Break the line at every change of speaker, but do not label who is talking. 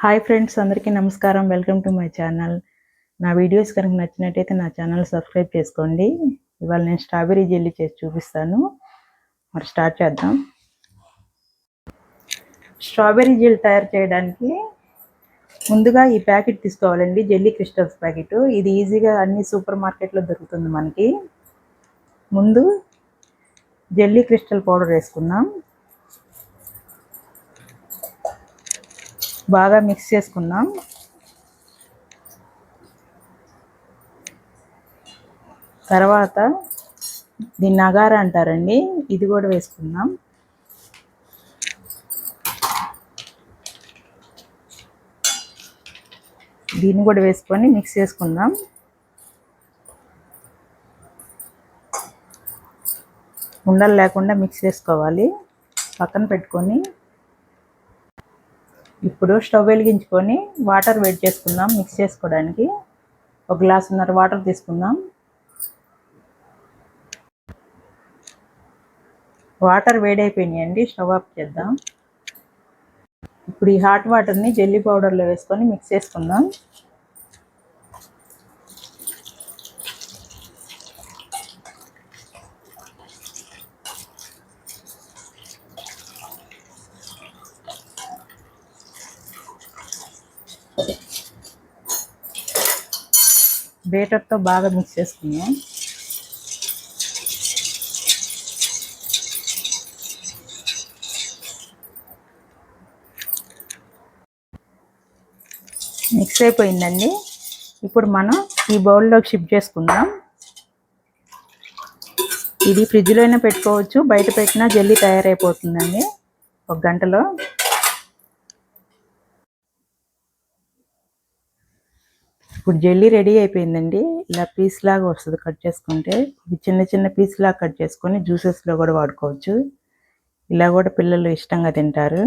Hi friends అందరికీ నమస్కారం. Welcome to my channel. నా వీడియోస్ కనుక నచ్చినట్టయితే నా ఛానల్ సబ్స్క్రైబ్ చేసుకోండి. ఇవాళ నేను స్ట్రాబెర్రీ జెల్లీ చేసి చూపిస్తాను. మరి స్టార్ట్ చేద్దాం. స్ట్రాబెర్రీ జెల్ తయారు చేయడానికి ముందుగా ఈ ప్యాకెట్ తీసుకోవాలండి జెల్లీ క్రిస్టల్స్ ప్యాకెట్. ఇది ఈజీగా అన్ని సూపర్ మార్కెట్లో దొరుకుతుంది మనకి. ముందు జెల్లీ క్రిస్టల్ పౌడర్ వేసుకుందాం. బాగా మిక్స్ చేసుకున్నాం తర్వాత దీన్ని నగార అంటారండి. ఇది కూడా వేసుకుందాం. దీన్ని కూడా వేసుకొని మిక్స్ చేసుకుందాం. ఉండలు లేకుండా మిక్స్ చేసుకోవాలి. పక్కన పెట్టుకొని ఇప్పుడు స్టవ్ వెలిగించుకొని వాటర్ వేడి చేసుకుందాం మిక్స్ చేసుకోవడానికి. ఒక గ్లాసున్నర వాటర్ తీసుకుందాం. వాటర్ వేడైపోయినాయండి స్టవ్ ఆఫ్ చేద్దాం. ఇప్పుడు ఈ హాట్ వాటర్ని జెల్లీ పౌడర్లో వేసుకొని మిక్స్ చేసుకుందాం. బేటర్తో బాగా మిక్స్ చేసుకున్నాం మిక్స్ అయిపోయిందండి. ఇప్పుడు మనం ఈ బౌల్లోకి షిఫ్ట్ చేసుకుందాం. ఇది ఫ్రిడ్జ్లో అయినా పెట్టుకోవచ్చు. బయట పెట్టినా జల్లీ తయారైపోతుందండి. ఒక గంటలో. ఇప్పుడు జల్లీ రెడీ అయిపోయిందండి. ఇలా పీస్ లాగా వస్తుంది కట్ చేసుకుంటే. ఇది చిన్న చిన్న పీస్ లాగా కట్ చేసుకొని జ్యూసెస్లో కూడా వాడుకోవచ్చు. ఇలా కూడా పిల్లలు ఇష్టంగా తింటారు.